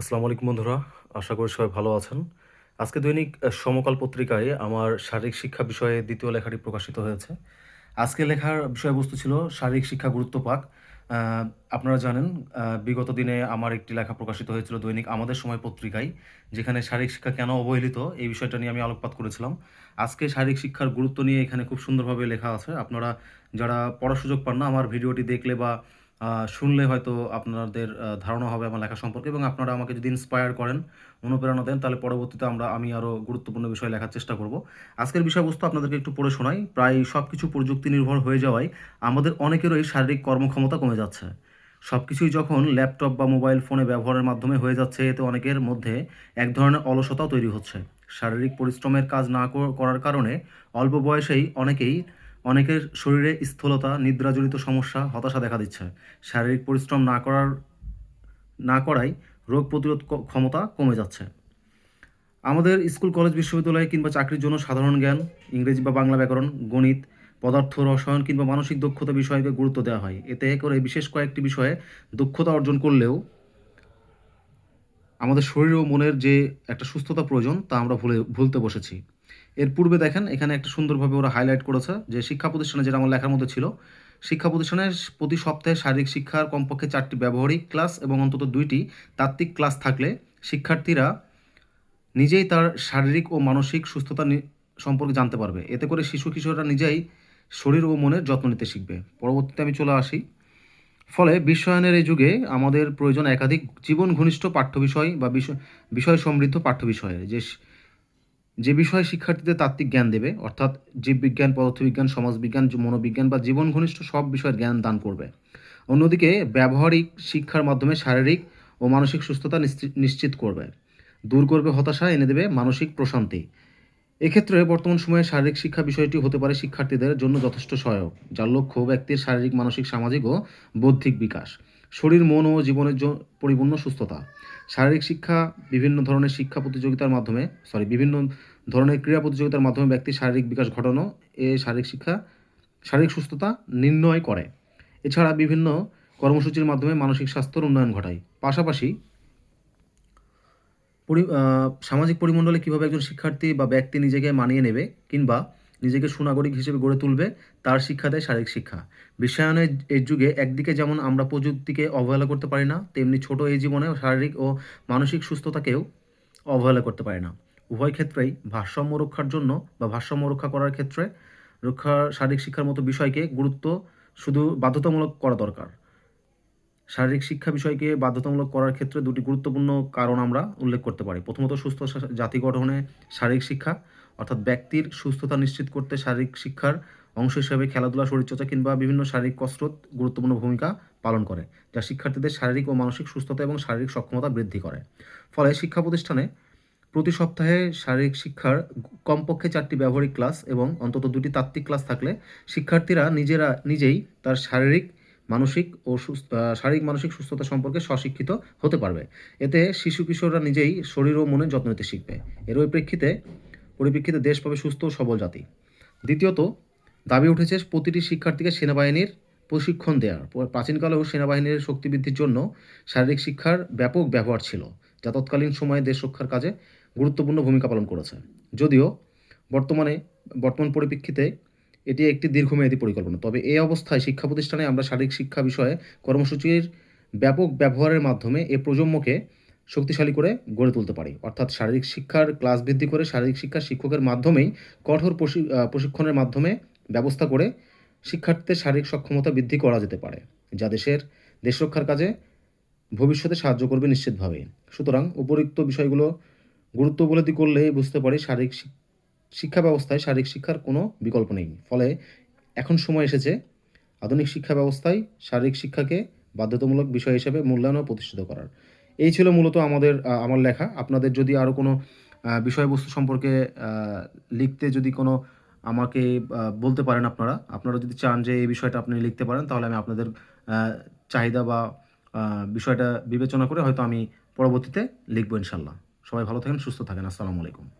আসসালামু আলাইকুম বন্ধুরা, আশা করি সবাই ভালো আছেন। আজকে দৈনিক সমকাল পত্রিকায় আমার শারীরিক শিক্ষা বিষয়ে দ্বিতীয় লেখাটি প্রকাশিত হয়েছে। আজকে লেখার বিষয়বস্তু ছিল শারীরিক শিক্ষা গুরুত্ব পাক। আপনারা জানেন বিগত দিনে আমার একটি লেখা প্রকাশিত হয়েছিল দৈনিক আমাদের সময় পত্রিকায়, যেখানে শারীরিক শিক্ষা কেন অবহেলিত, এই বিষয়টা নিয়ে আমি আলোকপাত করেছিলাম। আজকে শারীরিক শিক্ষার গুরুত্ব নিয়ে এখানে খুব সুন্দরভাবে লেখা আছে। আপনারা যারা পড়ার সুযোগ পান না, আমার ভিডিওটি দেখলে বা শুনলে হয়তো আপনাদের ধারণা হবে আমার লেখা সম্পর্কে এবং আপনারা আমাকে যদি ইন্সপায়ার করেন, অনুপ্রেরণা দেন, তাহলে পরবর্তীতে আমরা, আমি আরও গুরুত্বপূর্ণ বিষয় লেখার চেষ্টা করব। আজকের বিষয়বস্তু আপনাদেরকে একটু পড়ে শোনাই। প্রায় সব কিছু প্রযুক্তি নির্ভর হয়ে যাওয়ায় আমাদের অনেকেরই শারীরিক কর্মক্ষমতা কমে যাচ্ছে। সব কিছুই যখন ল্যাপটপ বা মোবাইল ফোনে ব্যবহারের মাধ্যমে হয়ে যাচ্ছে, এতে অনেকের মধ্যে এক ধরনের অলসতাও তৈরি হচ্ছে। শারীরিক পরিশ্রমের কাজ না করার কারণে অল্প বয়সেই অনেকেই অনেকের শরীরে স্থূলতা, নিদ্রাজনিত সমস্যা, হতাশা দেখা দিচ্ছে। শারীরিক পরিশ্রম না করার, না করায় রোগ প্রতিরোধ ক্ষমতা কমে যাচ্ছে। আমাদের স্কুল, কলেজ, বিশ্ববিদ্যালয়ে কিংবা চাকরির জন্য সাধারণ জ্ঞান, ইংরেজি বা বাংলা ব্যাকরণ, গণিত, পদার্থ, রসায়ন কিংবা মানসিক দক্ষতা বিষয়কে গুরুত্ব দেওয়া হয়। এতে করে বিশেষ কয়েকটি বিষয়ে দক্ষতা অর্জন করলেও আমাদের শরীর ও মনের যে একটা সুস্থতা প্রয়োজন তা আমরা ভুলে, ভুলতে বসেছি। এর পূর্বে দেখেন, এখানে একটা সুন্দরভাবে ওরা হাইলাইট করেছে যে শিক্ষা প্রতিষ্ঠানে যেটা আমার লেখার মধ্যে ছিল, শিক্ষা প্রতিষ্ঠানে প্রতি সপ্তাহে শারীরিক শিক্ষার কমপক্ষে চারটি ব্যবহারিক ক্লাস এবং অন্তত দুইটি তাত্ত্বিক ক্লাস থাকলে শিক্ষার্থীরা নিজেই তার শারীরিক ও মানসিক সুস্থতা সম্পর্কে জানতে পারবে। এতে করে শিশু কিশোররা নিজেই শরীর ও মনের যত্ন নিতে শিখবে। পরবর্তীতে আমি চলে আসি। ফলে বিশ্বায়নের এই যুগে আমাদের প্রয়োজন একাধিক জীবন ঘনিষ্ঠ পাঠ্য বিষয় বা বিষয় বিষয় সমৃদ্ধ পাঠ্য বিষয়ের যে যে বিষয়ে শিক্ষার্থীদের তাত্ত্বিক জ্ঞান দেবে, অর্থাৎ জীববিজ্ঞান পদার্থবিজ্ঞান, সমাজবিজ্ঞান মনোবিজ্ঞান বা জীবন ঘনিষ্ঠ সব বিষয়ের জ্ঞান দান করবে। অন্যদিকে ব্যবহারিক শিক্ষার মাধ্যমে শারীরিক ও মানসিক সুস্থতা নিশ্চি- নিশ্চিত করবে। দূর করবে হতাশা, এনে দেবে মানসিক প্রশান্তি। এক্ষেত্রে বর্তমান সময়ে শারীরিক শিক্ষা বিষয়টি হতে পারে শিক্ষার্থীদের জন্য যথেষ্ট সহায়ক, যার লক্ষ্য ব্যক্তির শারীরিক, মানসিক, সামাজিক ও বৌদ্ধিক বিকাশ। শরীর, মন ও জীবনের পরিপূর্ণ সুস্থতা। শারীরিক শিক্ষা, বিভিন্ন ধরনের শিক্ষা প্রতিযোগিতার মাধ্যমে সরি বিভিন্ন ধরনের ক্রীড়া প্রতিযোগিতার মাধ্যমে ব্যক্তির শারীরিক বিকাশ ঘটানো এ শারীরিক শিক্ষা, শারীরিক সুস্থতা নির্ণয় করে। এছাড়া বিভিন্ন কর্মসূচির মাধ্যমে মানসিক স্বাস্থ্যের উন্নয়ন ঘটায়। পাশাপাশি সামাজিক পরিমণ্ডলে কীভাবে একজন শিক্ষার্থী বা ব্যক্তি নিজেকে মানিয়ে নেবে কিংবা নিজেকে সুনাগরিক হিসেবে গড়ে তুলবে, তার শিক্ষা দেয় শারীরিক শিক্ষা। বিশ্বায়নের এই যুগে একদিকে যেমন আমরা প্রযুক্তিকে অবহেলা করতে পারি না, তেমনি ছোট এই জীবনে শারীরিক ও মানসিক সুস্থতাকেও অবহেলা করতে পারি না। উভয় ক্ষেত্রেই ভারসাম্য রক্ষার জন্য বা ভারসাম্য রক্ষা করার ক্ষেত্রে রক্ষা শারীরিক শিক্ষার মতো বিষয়কে গুরুত্ব শুধু বাধ্যতামূলক করা দরকার। শারীরিক শিক্ষা বিষয়কে বাধ্যতামূলক করার ক্ষেত্রে দুটি গুরুত্বপূর্ণ কারণ আমরা উল্লেখ করতে পারি। প্রথমত সুস্থ জাতি গঠনে শারীরিক শিক্ষা অর্থাৎ ব্যক্তির সুস্থতা নিশ্চিত করতে শারীরিক শিক্ষার অংশ হিসেবে খেলাধুলা, শরীরচর্চা কিংবা বিভিন্ন শারীরিক কসরত গুরুত্বপূর্ণ ভূমিকা পালন করে, যা শিক্ষার্থীদের শারীরিক ও মানসিক সুস্থতা এবং শারীরিক সক্ষমতা বৃদ্ধি করে। ফলে শিক্ষা প্রতিষ্ঠানে প্রতি সপ্তাহে শারীরিক শিক্ষার কমপক্ষে চারটি ব্যবহারিক ক্লাস এবং অন্তত দুটি তাত্ত্বিক ক্লাস থাকলে শিক্ষার্থীরা নিজেরা, নিজেই তার শারীরিক, মানসিক ও সুস্থ- শারীরিক মানসিক সুস্থতা সম্পর্কে স্বশিক্ষিত হতে পারবে। এতে শিশু কিশোররা নিজেই শরীর ও মনের যত্ন নিতে শিখবে। এর প্রেক্ষিতে পরিপ্রেক্ষিতে দেশ পাবে সুস্থ ও সবল জাতি। দ্বিতীয়ত, দাবি উঠেছে প্রতিটি শিক্ষার্থীকে সেনাবাহিনীর প্রশিক্ষণ দেওয়ার। প্রাচীনকালেও সেনাবাহিনীর শক্তি বৃদ্ধির জন্য শারীরিক শিক্ষার ব্যাপক ব্যবহার ছিল, যা তৎকালীন সময়ে দেশ রক্ষার কাজে গুরুত্বপূর্ণ ভূমিকা পালন করেছে। যদিও, বর্তমানে, বর্তমান পরিপ্রেক্ষিতে এটি একটি দীর্ঘমেয়াদী পরিকল্পনা। তবে এই অবস্থায় শিক্ষা প্রতিষ্ঠানে আমরা শারীরিক শিক্ষা বিষয়ে কর্মসূচির ব্যাপক ব্যবহারের মাধ্যমে এ প্রজন্মকে শক্তিশালী করে গড়ে তুলতে পারি। অর্থাৎ শারীরিক শিক্ষার ক্লাস বৃদ্ধি করে শারীরিক শিক্ষা শিক্ষকের মাধ্যমেই কঠোর প্রশিক্ষণের মাধ্যমে ব্যবস্থা করে শিক্ষার্থীদের শারীরিক সক্ষমতা বৃদ্ধি করা যেতে পারে, যা দেশের দেশ রক্ষার কাজে ভবিষ্যতে সাহায্য করবে নিশ্চিতভাবে। সুতরাং উপরিক্ত বিষয়গুলো গুরুত্ব উপলব্ধি করলে বুঝতে পারি শারীরিক শিক- শিক্ষা ব্যবস্থায় শারীরিক শিক্ষার কোনো বিকল্প নেই। ফলে এখন সময় এসেছে আধুনিক শিক্ষা ব্যবস্থায় শারীরিক শিক্ষাকে বাধ্যতামূলক বিষয় হিসেবে মূল্যায়ন ও প্রতিষ্ঠিত করার। এই ছিল মূলত আমাদের আমার লেখা। আপনাদের যদি আরও কোনো বিষয়বস্তু সম্পর্কে লিখতে যদি কোনো আমাকে বলতে পারেন আপনারা আপনারা যদি চান যে এই বিষয়টা আপনি লিখতে পারেন, তাহলে আমি আপনাদের চাহিদা বা বিষয়টা বিবেচনা করে হয়তো আমি পরবর্তীতে লিখব ইনশাল্লাহ সবাই ভালো থাকেন, সুস্থ থাকেন। আসসালামু আলাইকুম।